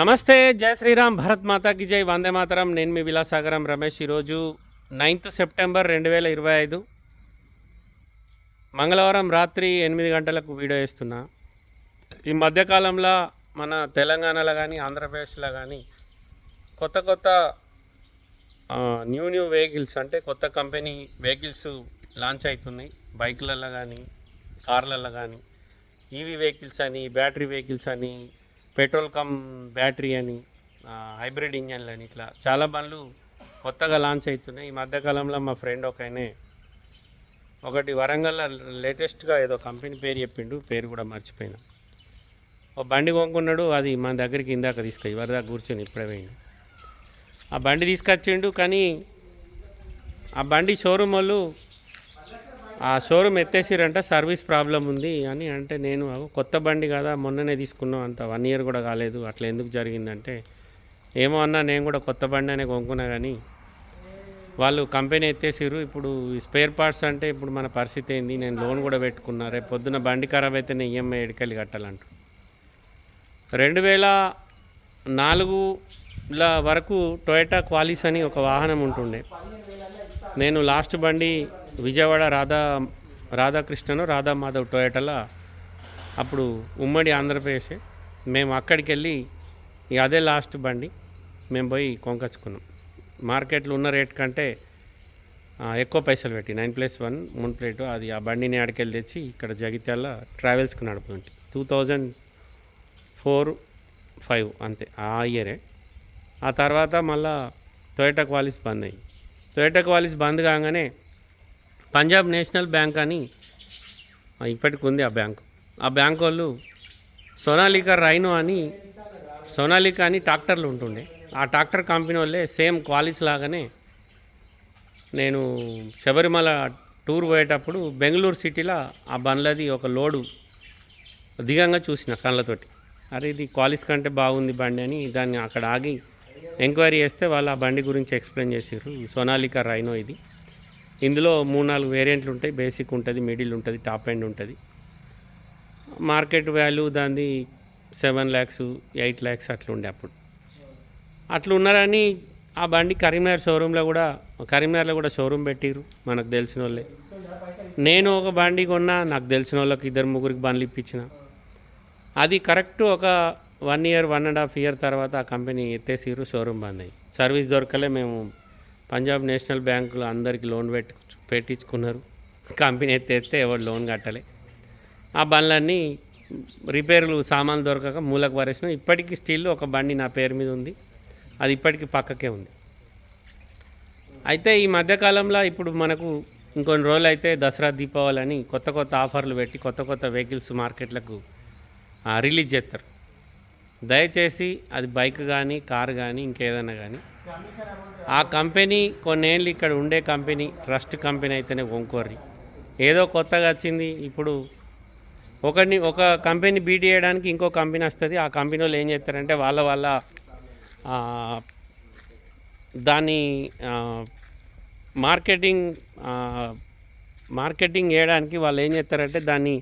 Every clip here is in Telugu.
నమస్తే జై శ్రీరామ్ భరత్ మాతాకి జై వందే మాతరం. నేను మీ విలాసాగరం రమేష్. ఈరోజు నైన్త్ సెప్టెంబర్ రెండు వేల ఇరవై ఐదు. మంగళవారం రాత్రి ఎనిమిది గంటలకు వీడియో వేస్తున్నా ఈ మధ్యకాలంలో మన తెలంగాణలో కానీ ఆంధ్రప్రదేశ్లో కానీ కొత్త కొత్త న్యూ న్యూ వెహికల్స్ అంటే కొత్త కంపెనీ వెహికల్స్ లాంచ్ అవుతున్నాయి. బైకులలో కానీ కార్లలో కానీ. ఈవీ వెహికల్స్ అని బ్యాటరీ వెహికల్స్ అని పెట్రోల్ కమ్ బ్యాటరీ అని హైబ్రిడ్ ఇంజన్లు అని ఇట్లా చాలా బండ్లు కొత్తగా లాంచ్ అవుతున్నాయి. ఈ మధ్యకాలంలో మా ఫ్రెండ్ ఒక ఆయనే ఒకటి వరంగల్లో లేటెస్ట్గా ఏదో కంపెనీ పేరు చెప్పిండు పేరు కూడా మర్చిపోయినా. ఓ బండి కొనుక్కున్నాడు అది మన దగ్గరికి ఇందాక తీసుకొచ్చి వరదా కూర్చొని ఇప్పుడే పోయిండు. ఆ బండి తీసుకొచ్చిండు కానీ ఆ బండి షోరూమ్ వాళ్ళు ఆ షోరూమ్ ఎత్తేసిరంట సర్వీస్ ప్రాబ్లం ఉంది అని అంటే నేను కొత్త బండి కదా మొన్ననే తీసుకున్నాం అంత వన్ ఇయర్ కూడా కాలేదు అట్లా ఎందుకు జరిగిందంటే ఏమో అన్నా నేను కూడా కొత్త బండి అనే కొనుక్కున్నా కానీ వాళ్ళు కంపెనీ ఎత్తేసిర్రు ఇప్పుడు ఈ స్పేర్ పార్ట్స్ అంటే ఇప్పుడు మన పరిస్థితి ఏంది నేను లోన్ కూడా పెట్టుకున్నా రేపు పొద్దున బండి ఖరాబ్ అయితే నేను ఈఎంఐ ఎడికెళ్ళి కట్టాలంటు. రెండు వేల నాలుగుల వరకు టొయోటా క్వాలిస్ అని ఒక వాహనం ఉంటుండే. నేను లాస్ట్ బండి విజయవాడ రాధా రాధాకృష్ణను రాధా మాధవ్ అప్పుడు ఉమ్మడి ఆంధ్రప్రదేశ్. మేము అక్కడికి వెళ్ళి అదే లాస్ట్ బండి మేము పోయి కొంకచ్చుకున్నాం మార్కెట్లో ఉన్న రేట్ కంటే ఎక్కువ పైసలు పెట్టి నైన్ ప్లస్ వన్ మూడు ప్లేట్ అది ఆ బండిని ఆడికెళ్ళి తెచ్చి ఇక్కడ జగిత్యాల ట్రావెల్స్కి నడుపుతుంటే టూ థౌజండ్ ఫోర్ ఫైవ్ అంతే ఆ ఇయరే. ఆ తర్వాత మళ్ళా టొయటా క్వాలిస్ బంద్ అయింది టొయోటా క్వాలిస్ బంద్ కాగానే పంజాబ్ నేషనల్ బ్యాంక్ అని ఇప్పటికి ఉంది ఆ బ్యాంకు. ఆ బ్యాంక్ వాళ్ళు సోనాలికా రైనో అని సోనాలికా అని ట్రాక్టర్లు ఉంటుండే. ఆ ట్రాక్టర్ కంపెనీ వాళ్ళే సేమ్ క్వాలిస్ లాగానే నేను శబరిమల టూర్ పోయేటప్పుడు బెంగళూరు సిటీలో ఆ బండ్లది ఒక లోడు దిగంగా చూసిన కళ్ళతోటి. అరే ఇది క్వాలిస్ కంటే బాగుంది బండి అని దాన్ని అక్కడ ఆగి ఎంక్వైరీ చేస్తే వాళ్ళు ఆ బండి గురించి ఎక్స్ప్లెయిన్ చేసారు సోనాలికా రైనో ఇది. ఇందులో మూడు నాలుగు వేరియంట్లు ఉంటాయి. బేసిక్ ఉంటుంది మిడిల్ ఉంటుంది టాప్ ఎండ్ ఉంటుంది. మార్కెట్ వాల్యూ దాన్ని సెవెన్ ల్యాక్స్ ఎయిట్ ల్యాక్స్ అట్లా ఉండే అప్పుడు. అట్లా ఉన్నారని ఆ బండి కరీంనగర్ షోరూంలో కూడా కరీంనగర్లో కూడా షోరూమ్ పెట్టిరు మనకు తెలిసిన వాళ్ళే నేను ఒక బండి కొన్నా నాకు తెలిసిన వాళ్ళకి ఇద్దరు ముగ్గురికి బండ్లు ఇప్పించిన. అది కరెక్ట్ ఒక one year one and half year తర్వాత ఆ కంపెనీ ఎత్తేసిరు షోరూమ్ బంద్ అయ్యి. సర్వీస్ దొరకలే మేము పంజాబ్ నేషనల్ బ్యాంకులో అందరికీ లోన్ పెట్టి పెట్టించుకున్నారు. కంపెనీ ఎత్తేస్తే ఎవరు లోన్ కట్టలే. ఆ బండ్లన్నీ రిపేర్లు సామాన్లు దొరకక మూలకు పరేసినాం ఇప్పటికీ స్టిల్ ఒక బండి నా పేరు మీద ఉంది. అది ఇప్పటికీ పక్కకే ఉంది. అయితే ఈ మధ్యకాలంలో ఇప్పుడు మనకు ఇంకొన్ని రోజులు అయితే దసరా దీపావళి అని కొత్త కొత్త ఆఫర్లు పెట్టి కొత్త కొత్త వెహికల్స్ మార్కెట్లకు రిలీజ్ చేస్తారు. దయచేసి అది బైక్ కానీ కార్ కానీ ఇంకేదైనా కానీ ఆ కంపెనీ కొన్నేళ్ళు ఇక్కడ ఉండే కంపెనీ ట్రస్ట్ కంపెనీ అయితేనే కొనుక్కోర్రి ఏదో కొత్తగా వచ్చింది ఇప్పుడు ఒకరిని ఒక కంపెనీ బీట్ చేయడానికి ఇంకో కంపెనీ వస్తుంది ఆ కంపెనీ వాళ్ళు ఏం చేస్తారంటే వాళ్ళ వాళ్ళ దాని దాన్ని మార్కెటింగ్ మార్కెటింగ్ చేయడానికి వాళ్ళు ఏం చేస్తారంటే దాన్ని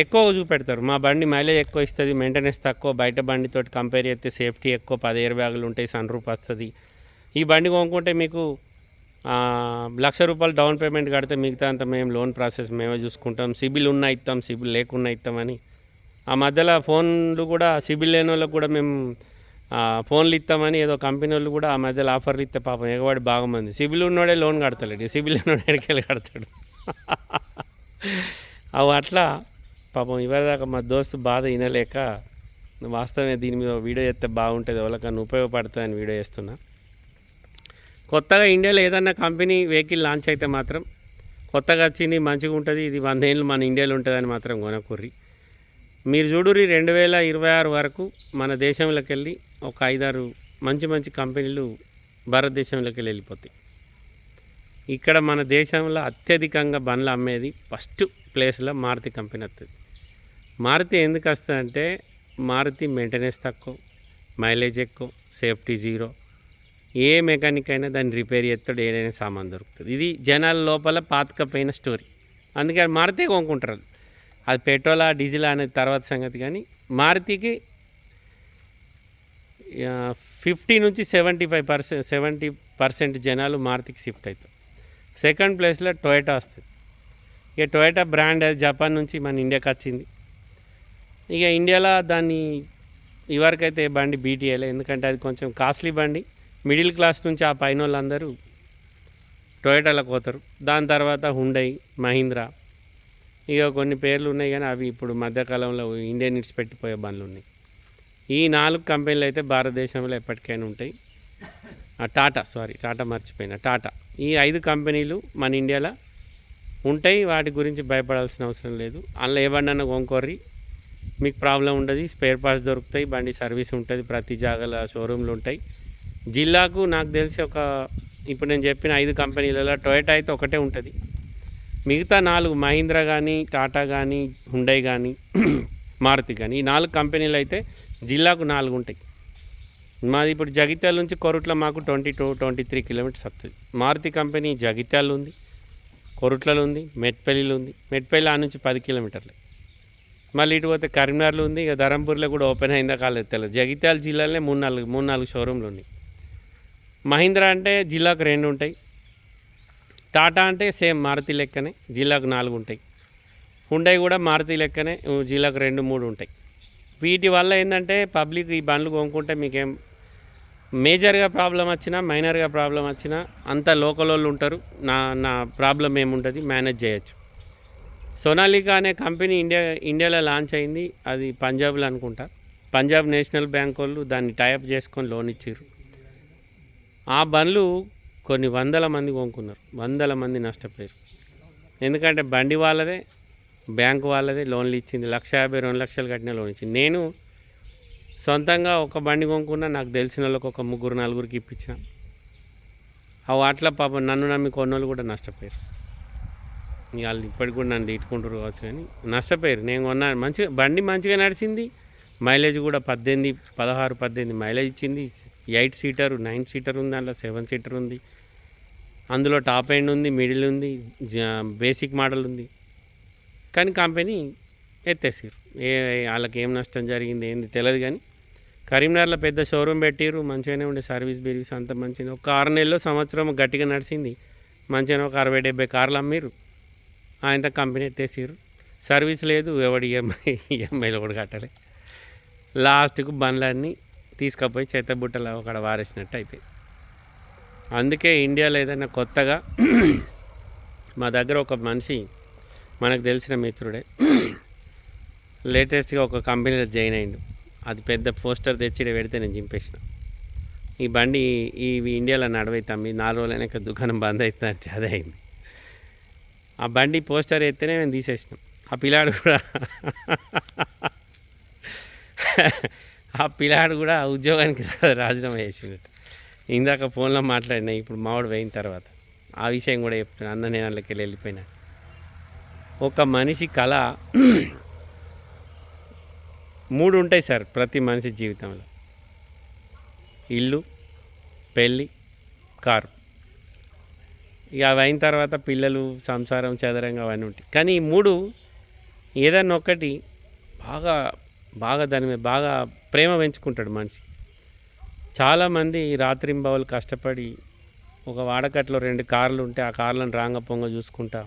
ఎక్కువ చూపెడతారు. మా బండి మైలేజ్ ఎక్కువ ఇస్తుంది మెయింటెనెన్స్ తక్కువ బయట బండితో కంపేర్ చేస్తే సేఫ్టీ ఎక్కువ పది ఎయిర్ బ్యాగులు ఉంటాయి సన్ రూప్ వస్తుంది. ఈ బండి కొనుక్కుంటే మీకు లక్ష రూపాయలు డౌన్ పేమెంట్ కడితే మిగతా అంత మేము లోన్ ప్రాసెస్ మేమే చూసుకుంటాం. సిబిల్ ఉన్న ఇస్తాం సిబిల్ లేకున్నా ఇస్తామని ఆ మధ్యలో ఫోన్లు కూడా సిబిల్ లేని వాళ్ళకి కూడా మేము ఫోన్లు ఇస్తామని ఏదో కంపెనీ వాళ్ళు కూడా ఆ మధ్యలో ఆఫర్లు ఇస్తే పాపం ఎగవాడి బాగుమంది. సిబిల్ ఉన్నోడే లోన్ కడతలేడు సిబిల్ ఉన్నోడే ఎడికెళ్ళి కడతాడు. అవి అట్లా పాపం ఇవాళదాకా మా దోస్తు బాధ వినలేక వాస్తవమే దీని మీద వీడియో చేస్తే బాగుంటుంది ఎవరికన్నా ఉపయోగపడుతుందని వీడియో చేస్తున్నా. కొత్తగా ఇండియాలో ఏదన్నా కంపెనీ వెహికల్ లాంచ్ అయితే మాత్రం కొత్తగా వచ్చింది మంచిగా ఉంటుంది ఇది వంద ఏళ్ళు మన ఇండియాలో ఉంటుందని మాత్రం కొనకుర్రి. మీరు చూడురి రెండు వేల ఇరవై ఆరు వరకు మన దేశంలోకి వెళ్ళి ఒక ఐదారు మంచి మంచి కంపెనీలు భారతదేశంలోకి వెళ్ళి వెళ్ళిపోతాయి. ఇక్కడ మన దేశంలో అత్యధికంగా బండ్లు అమ్మేది ఫస్ట్ ప్లేస్లో మారుతి కంపెనీ వస్తుంది మారుతి ఎందుకు వస్తుందంటే మారుతి మెయింటెనెన్స్ తక్కువ మైలేజ్ ఎక్కువ సేఫ్టీ జీరో ఏ మెకానిక్ అయినా దాన్ని రిపేర్ చేస్తాడు ఏదైనా సామాన్ దొరుకుతుంది. ఇది జనాల లోపల పాతకపోయిన స్టోరీ అందుకే మారుతే కొనుక్కుంటారు అది. పెట్రోలా డీజిలా అనేది తర్వాత సంగతి కానీ మారుతికి ఫిఫ్టీ నుంచి seventy five percent seventy percent జనాలు మారుతికి షిఫ్ట్ అవుతారు. సెకండ్ ప్లేస్లో టొయోటా వస్తుంది. ఇక టొయోటా బ్రాండ్ అది జపాన్ నుంచి మన ఇండియాకి వచ్చింది. ఇక ఇండియాలో దాన్ని ఇవరకైతే బండి బీటీఏలే ఎందుకంటే అది కొంచెం కాస్ట్లీ బండి. మిడిల్ క్లాస్ నుంచి ఆ పైన వాళ్ళందరూ టొయోటాలకు పోతారు. దాని తర్వాత హుండై మహీంద్రా. ఇక కొన్ని పేర్లు ఉన్నాయి కానీ అవి ఇప్పుడు మధ్యకాలంలో ఇండియన్ ఇట్స్ పెట్టిపోయే బండ్లు ఉన్నాయి. ఈ నాలుగు కంపెనీలు అయితే భారతదేశంలో ఎప్పటికైనా ఉంటాయి. ఆ టాటా సారీ టాటా మర్చిపోయిన. టాటా. ఈ ఐదు కంపెనీలు మన ఇండియాలో ఉంటాయి. వాటి గురించి భయపడాల్సిన అవసరం లేదు. అందులో ఏ బండి అన్న కొనుక్కోర్రి. మీకు ప్రాబ్లం ఉండదు స్పేర్ పార్ట్స్ దొరుకుతాయి బండి సర్వీస్ ఉంటుంది ప్రతి జాగాల షోరూమ్లు ఉంటాయి. జిల్లాకు నాకు తెలిసి ఒక ఇప్పుడు నేను చెప్పిన ఐదు కంపెనీలలో టొయోటా అయితే ఒకటే ఉంటుంది. మిగతా నాలుగు మహీంద్రా కానీ టాటా కానీ హుండై కానీ మారుతి కానీ ఈ నాలుగు కంపెనీలు అయితే జిల్లాకు నాలుగు ఉంటాయి. మాది ఇప్పుడు జగిత్యాల నుంచి కొరుట్ల మాకు twenty two twenty three kilometres వస్తుంది. మారుతి కంపెనీ జగిత్యాలు ఉంది కొరుట్లలో ఉంది మెట్పల్లిలో ఉంది. మెట్పల్లి ఆ నుంచి పది కిలోమీటర్లు. మళ్ళీ ఇటు పోతే కరీంనగర్లో ఉంది ఇక ధరంపూర్లో కూడా ఓపెన్ అయిందా కాలేదు తెలియదు జగిత్యాల జిల్లాలోనే మూడు నాలుగు మూడు నాలుగు షోరూమ్లు ఉన్నాయి. మహీంద్రా అంటే జిల్లాకు రెండు ఉంటాయి. టాటా అంటే సేమ్ మారుతి లెక్కనే జిల్లాకు నాలుగు ఉంటాయి. హుండై కూడా మారుతి లెక్కనే జిల్లాకు రెండు మూడు ఉంటాయి. వీటి వల్ల ఏంటంటే పబ్లిక్ ఈ బండ్లు కొనుక్కుంటే మీకేం మేజర్గా ప్రాబ్లం వచ్చినా మైనర్గా ప్రాబ్లం వచ్చినా అంత లోకల్ వాళ్ళు ఉంటారు. నా నా ప్రాబ్లం ఏముంటుంది? మేనేజ్ చేయొచ్చు. సోనాలికా అనే కంపెనీ ఇండియా ఇండియాలో లాంచ్ అయింది. అది పంజాబ్లో అనుకుంటా. పంజాబ్ నేషనల్ బ్యాంక్ వాళ్ళు దాన్ని టైప్ చేసుకొని లోన్ ఇచ్చారు ఆ బండ్లు కొన్ని వందల మంది కొనుక్కున్నారు. వందల మంది నష్టపోయారు. ఎందుకంటే బండి వాళ్ళదే బ్యాంక్ వాళ్ళదే లోన్లు ఇచ్చింది. లక్ష యాభై రెండు లక్షలు కట్టిన లోన్ ఇచ్చింది. నేను సొంతంగా ఒక బండి కొనుక్కున్నా నాకు తెలిసిన వాళ్ళకి ఒక ముగ్గురు నలుగురికి ఇప్పించిన. ఆ వాటిలో పాపం నన్ను నమ్మి కొన్నోళ్ళు కూడా నష్టపోయారు. వాళ్ళు ఇప్పటికి కూడా నన్ను తిట్టుకుంటారు కావచ్చు కానీ నష్టపోయారు. నేను కొన్నాను మంచిగా బండి మంచిగా నడిచింది. మైలేజ్ కూడా పద్దెనిమిది పదహారు పద్దెనిమిది మైలేజ్ ఇచ్చింది. ఎయిట్ సీటర్ నైన్ సీటర్ ఉంది అందులో సెవెన్ సీటర్ ఉంది. అందులో టాప్ ఎండ్ ఉంది మిడిల్ ఉంది బేసిక్ మోడల్ ఉంది. కానీ కంపెనీ ఎత్తేసారు ఏ వాళ్ళకి ఏం నష్టం జరిగింది ఏంది తెలియదు కానీ కరీంనగర్లో పెద్ద షోరూమ్ పెట్టిరు మంచిగానే ఉండే సర్వీస్ బిర్వీస్ అంత మంచిగా ఒక ఆరు నెలలో సంవత్సరం గట్టిగా నడిచింది. మంచిగానే ఒక అరవై డెబ్బై కార్లు అమ్మిరు ఆయన కంపెనీ ఎత్తేసారు సర్వీస్ లేదు ఎవడు ఈఎంఐ ఈఎంఐలు కూడా కట్టాలి. లాస్ట్కు బండ్లన్నీ తీసుకుపోయి చేతబుట్టలు అక్కడ వారేసినట్టు అయిపోయింది. అందుకే ఇండియాలో ఏదైనా కొత్తగా మా దగ్గర ఒక మనిషి మనకు తెలిసిన మిత్రుడే. లేటెస్ట్గా ఒక కంపెనీలో జాయిన్ అయిండు. అది పెద్ద పోస్టర్ తెచ్చి పెడితే నేను చింపేసిన. ఈ బండి ఇవి ఇండియాలో నడవైతాం ఈ నాలుగు రోజులైనాక దుకాణం బంద్ అవుతుంది అంటే అదే అయింది. ఆ బండి పోస్టర్ ఎత్తేనే మేము తీసేసినాం. ఆ పిల్లాడు కూడా ఆ పిల్లాడు కూడా ఉద్యోగానికి రాజీనామా చేసింది ఇందాక ఫోన్లో మాట్లాడినా ఇప్పుడు మావాడు పోయిన తర్వాత. ఆ విషయం కూడా చెప్తున్నా అన్న నేను అందులోకి వెళ్ళి వెళ్ళిపోయినా. ఒక మనిషి కళ మూడు ఉంటాయి సార్ ప్రతి మనిషి జీవితంలో. ఇల్లు పెళ్ళి కారు. ఇక అవి అయిన తర్వాత పిల్లలు సంసారం చదరంగా అవన్నీ ఉంటాయి. కానీ ఈ మూడు ఏదన్నా ఒకటి బాగా బాగా దాని మీద బాగా ప్రేమ పెంచుకుంటాడు మనిషి. చాలామంది రాత్రింబవలు కష్టపడి ఒక వాడకట్లో రెండు కార్లు ఉంటే ఆ కార్లను రాంగ పొంగ చూసుకుంటా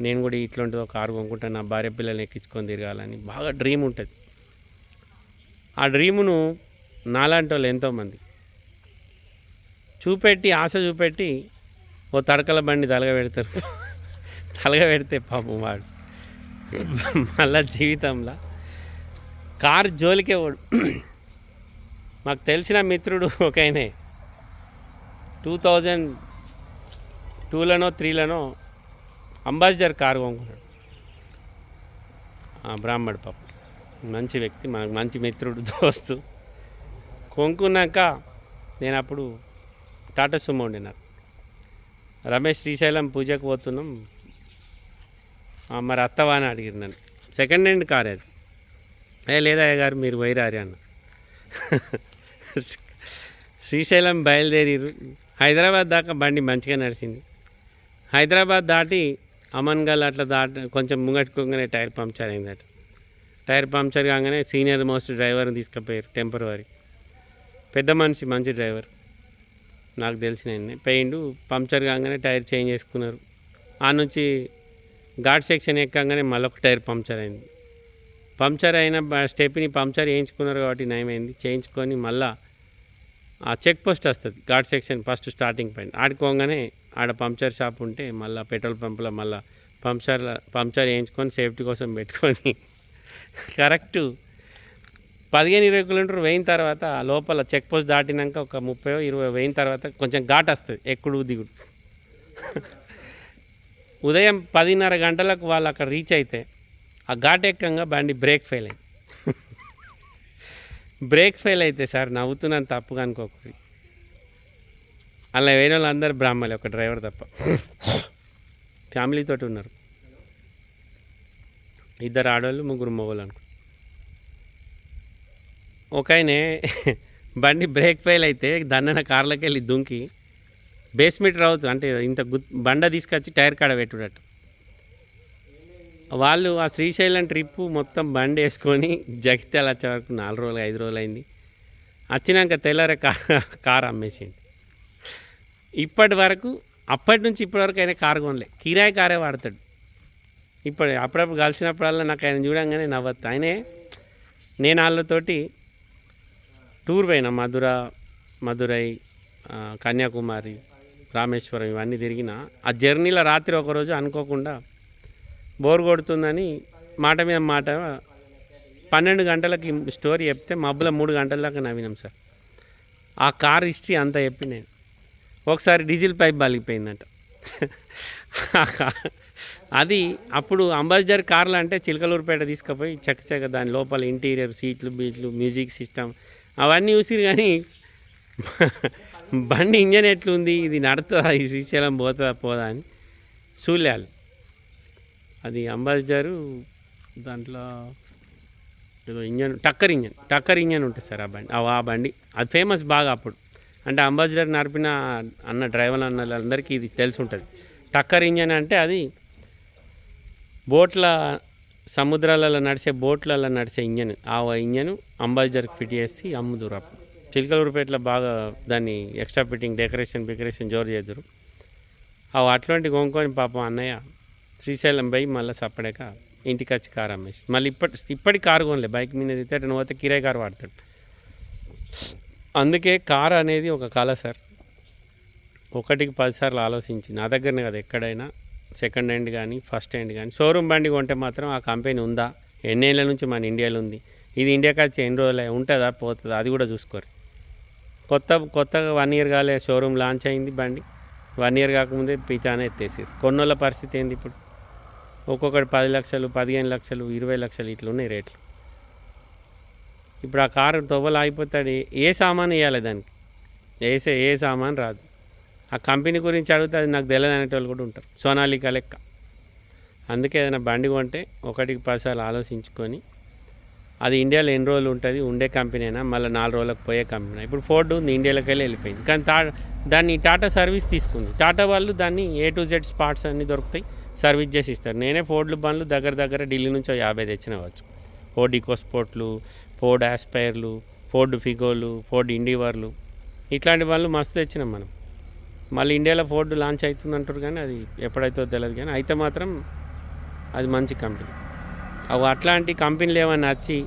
నేను కూడా ఇట్లాంటి ఒక కారు కొనుక్కుంటా నా భార్య పిల్లల్ని ఎక్కించుకొని తిరగాలని బాగా డ్రీమ్ ఉంటుంది. ఆ డ్రీమును నాలాంటి వాళ్ళు ఎంతోమంది. చూపెట్టి ఆశ చూపెట్టి ఓ తడకల బండి తలగ పెడతారు తలగ పెడితే పాపం వాడు. మళ్ళా జీవితంలో. కారు జోలికే వాడు మాకు తెలిసిన మిత్రుడు ఒక ఆయనే. టూ థౌజండ్ టూలనో త్రీలనో అంబాసిడర్ కారు కొనుక్కున్నాడు. బ్రాహ్మడు పాప. మంచి వ్యక్తి మనకు మంచి మిత్రుడు దోస్తు. కొనుక్కున్నాక నేను అప్పుడు టాటా సుమో ఉండే నాకు రమేష్ శ్రీశైలం పూజకు పోతున్నాం. మరి అత్తవా అని అడిగారు నన్ను. సెకండ్ హ్యాండ్ కార్ అది. ఏ లేదా గారు మీరు వైరారి అన్న. శ్రీశైలం బయలుదేరిరు హైదరాబాద్ దాకా బండి మంచిగా నడిచింది. హైదరాబాద్ దాటి అమన్గల్ అట్లా దాటి కొంచెం ముంగట్టుకోగానే టైర్ పంక్చర్ అయిందట. టైర్ పంక్చర్ కాగానే సీనియర్ మోస్ట్ డ్రైవర్ని తీసుకుపోయారు టెంపరీ పెద్ద మనిషి మంచి డ్రైవర్. నాకు తెలిసిన పెయిండు పోయిండు పంక్చర్ కాగానే టైర్ చేంజ్ చేసుకున్నారు. ఆ నుంచి ఘాట్ సెక్షన్ ఎక్కగానే మళ్ళొక టైర్ పంక్చర్ అయింది. పంక్చర్ అయిన స్టెప్ని పంక్చర్ చేయించుకున్నారు కాబట్టి నయమైంది. చేయించుకొని మళ్ళా ఆ చెక్ పోస్ట్ వస్తుంది ghat section first starting point. ఆడుకోగానే ఆడ పంక్చర్ షాప్ ఉంటే మళ్ళీ పెట్రోల్ పంపులో మళ్ళీ పంక్చర్ పంక్చర్ వేయించుకొని సేఫ్టీ కోసం పెట్టుకొని కరెక్ట్ పదిహేను ఇరవై కిలోమీటర్ వేయిన తర్వాత ఆ లోపల చెక్ పోస్ట్ దాటినాక ఒక ముప్పై ఇరవై వేయిన తర్వాత కొంచెం ఘాట్ వస్తుంది ఎక్కుడు దిగుడు. ఉదయం పదిన్నర గంటలకు వాళ్ళు అక్కడ రీచ్ అయితే ఆ ఘాట్ ఎక్కంగా బండి బ్రేక్ ఫెయిల్ అయింది. బ్రేక్ ఫెయిల్ అయితే సార్ నవ్వుతున్నాను తప్పుగా అనుకోకూడదు. అలా వేరే వాళ్ళు అందరు బ్రాహ్మలే ఒక డ్రైవర్ తప్ప. ఫ్యామిలీతోటి ఉన్నారు. ఇద్దరు ఆడవాళ్ళు ముగ్గురు మొగోళ్ళు అనుకుంటారు ఒక ఆయనే బండి బ్రేక్ ఫెయిల్ అయితే దన్నన కార్లోకి వెళ్ళి దుంకి బేస్మెంట్ రావచ్చు అంటే ఇంత గు బండ తీసుకొచ్చి టైర్ కాడ పెట్టుడట. వాళ్ళు ఆ శ్రీశైలం ట్రిప్పు మొత్తం బండి వేసుకొని జగిత్యాల వచ్చే వరకు నాలుగు రోజులు ఐదు రోజులు అయింది. వచ్చినాక తెల్లారే కార్ కార్ అమ్మేసింది. ఇప్పటి వరకు అప్పటి నుంచి ఇప్పటి వరకు ఆయన కారు కొనలే. కిరాయి కారే వాడతాడు. ఇప్పుడు అప్పుడప్పుడు కలిసినప్పుడల్లా నాకు ఆయన చూడంగానే నవ్వద్దు ఆయనే నేను వాళ్ళతోటి టూర్ పోయినా మధుర మధురై కన్యాకుమారి రామేశ్వరం ఇవన్నీ తిరిగిన ఆ జర్నీలో రాత్రి ఒకరోజు అనుకోకుండా బోర్ కొడుతుందని మాట మీద మాట పన్నెండు గంటలకి స్టోరీ చెప్తే మబ్బుల మూడు గంటల దాకా నవ్వినాం సార్. ఆ కార్ హిస్టరీ అంతా చెప్పి నేను. ఒకసారి డీజిల్ పైప్ బలిగిపోయిందంట. అది అప్పుడు అంబాసిడర్ కార్లు అంటే చిలకలూరుపేట తీసుకుపోయి చెక్క చెక్క దాని లోపల ఇంటీరియర్ సీట్లు బీట్లు మ్యూజిక్ సిస్టమ్ అవన్నీ చూసిరు కానీ బండి ఇంజన్ ఎట్లుంది? ఇది నడుతుందా? ఈ శ్రీశైలం పోతుందా? పోదా అని చూడాలి అది అంబాసిడరు దాంట్లో ఏదో ఇంజన్ టక్కర్ ఇంజన్ టక్కర్ ఇంజన్ ఉంటుంది సార్ ఆ బండి ఆ బండి. అది ఫేమస్ బాగా అప్పుడు. అంటే అంబాసిడర్ నడిపిన అన్న డ్రైవర్ అన్న అందరికీ ఇది తెలిసి ఉంటుంది. టక్కర్ ఇంజన్ అంటే అది బోట్ల సముద్రాలలో నడిచే బోట్లలో నడిచే ఇంజన్ ఆ ఇంజన్ అంబాసిడర్కి ఫిట్ చేసి అమ్ముదురు అప్పుడు. చిలకలూరుపేటలో బాగా దాన్ని ఎక్స్ట్రా ఫిట్టింగ్ డెకరేషన్ బికరేషన్ జోరు చేద్దరు అవి అట్లాంటి కొనుక్కొని పాపం అన్నయ్య శ్రీశైలం పోయి మళ్ళీ సప్పడాక ఇంటికి వచ్చి కారు అమ్మేసి మళ్ళీ ఇప్పటి ఇప్పటి కారు కొనలే బైక్ మీద అయితే అటు పోతే కిరాయి కారు వాడతాడు. అందుకే కారు అనేది ఒక కళ సార్. ఒకటికి పదిసార్లు ఆలోచించి నా దగ్గరనే కదా ఎక్కడైనా సెకండ్ హ్యాండ్ కానీ ఫస్ట్ హ్యాండ్ కానీ. షోరూమ్ బండి కొంటే మాత్రం ఆ కంపెనీ ఉందా? ఎన్నేళ్ళ నుంచి మన ఇండియాలో ఉంది. ఇది ఇండియాకి వచ్చి ఎన్ని రోజులే ఉంటుందా? పోతుందా? అది కూడా చూసుకోరు. కొత్త కొత్తగా వన్ ఇయర్ కాలే షోరూమ్ లాంచ్ అయింది బండి. వన్ ఇయర్ కాకముందే పిచానే ఎత్తేసారు కొన్నోళ్ళ పరిస్థితి ఏంది ఇప్పుడు? ఒక్కొక్కటి పది లక్షలు పదిహేను లక్షలు ఇరవై లక్షలు ఇట్లా ఉన్నాయి రేట్లు. ఇప్పుడు ఆ కారు తొవ్వలు ఆగిపోతాడు ఏ- ఏ సామాన్ వేయాలి దానికి? వేసే ఏ సామాన్ రాదు. ఆ కంపెనీ గురించి అడిగితే అది నాకు తెలియదు అనేటోళ్ళు కూడా ఉంటారు. సోనాలికా లెక్క. అందుకే ఏదైనా బండి కొంటే ఒకటికి పదిసార్లు ఆలోచించుకొని అది ఇండియాలో ఎన్ని రోజులు ఉంటుంది? ఉండే కంపెనీ అయినా మళ్ళీ నాలుగు రోజులకు పోయే కంపెనీ ఇప్పుడు ఫోర్డ్ ఉంది ఇండియాలోకి వెళ్ళి వెళ్ళిపోయింది. కానీ టా దాన్ని టాటా సర్వీస్ తీసుకుంది. టాటా వాళ్ళు దాన్ని ఏ టు జెడ్ స్పాట్స్ అన్నీ దొరుకుతాయి సర్వీస్ చేసి ఇస్తారు. నేనే ఫోర్డ్లు బండ్లు దగ్గర దగ్గర ఢిల్లీ నుంచి యాభై తెచ్చినవచ్చు ఫోర్డ్ ఈకోస్పోర్ట్లు ఫోర్డ్ ఆస్పైర్లు ఫోర్డ్ ఫిగోలు ఫోర్డ్ ఇండివర్లు ఇట్లాంటి వాళ్ళు మస్తు తెచ్చినాం మనం. మళ్ళీ ఇండియాలో ఫోర్డ్ లాంచ్ అవుతుంది అంటారు కానీ అది ఎప్పుడైతే తెలియదు కానీ అయితే మాత్రం అది మంచి కంపెనీ అవి అట్లాంటి కంపెనీలు ఏమైనా వచ్చి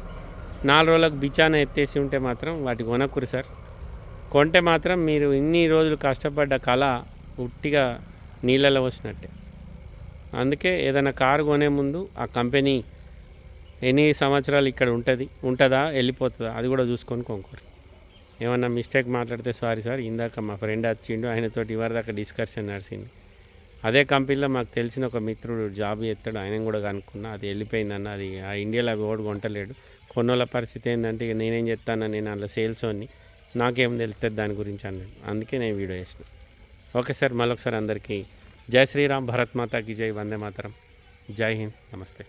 నాలుగు రోజులకు బిచాన ఎత్తేసి ఉంటే మాత్రం వాటి కొనక్కురు సార్. కొంటే మాత్రం మీరు ఇన్ని రోజులు కష్టపడ్డ కళ ఉట్టిగా నీళ్ళలో వచ్చినట్టే. అందుకే ఏదైనా కారు కొనే ముందు ఆ కంపెనీ ఎన్ని సంవత్సరాలు ఇక్కడ ఉంటుంది ఉంటుందా వెళ్ళిపోతుందా అది కూడా చూసుకొని కొనుక్కోరు. ఏమన్నా మిస్టేక్ మాట్లాడితే సారీ సార్. ఇందాక మా ఫ్రెండ్ వచ్చిండు ఆయనతోటి ఇవరి దాకా డిస్కషన్ నడిచింది. అదే కంపెనీలో మాకు తెలిసిన ఒక మిత్రుడు జాబ్ చేస్తాడు ఆయన కూడా కనుక్కున్నా. అది వెళ్ళిపోయిందన్న అది ఆ ఇండియాలో అవి ఓడి కొంటలేడు. కొన్నోళ్ళ పరిస్థితి ఏంటంటే ఇక నేనేం చెప్తాను నేను అందులో సేల్స్ అని నాకేం తెలుస్తుంది దాని గురించి అన్నాడు. అందుకే నేను వీడియో చేసిన. ఓకే సార్ మళ్ళొకసారి అందరికీ. జై శ్రీరామ్ భరత్ మాతాకి జై వందే మాతరం. జై హింద్ నమస్తే.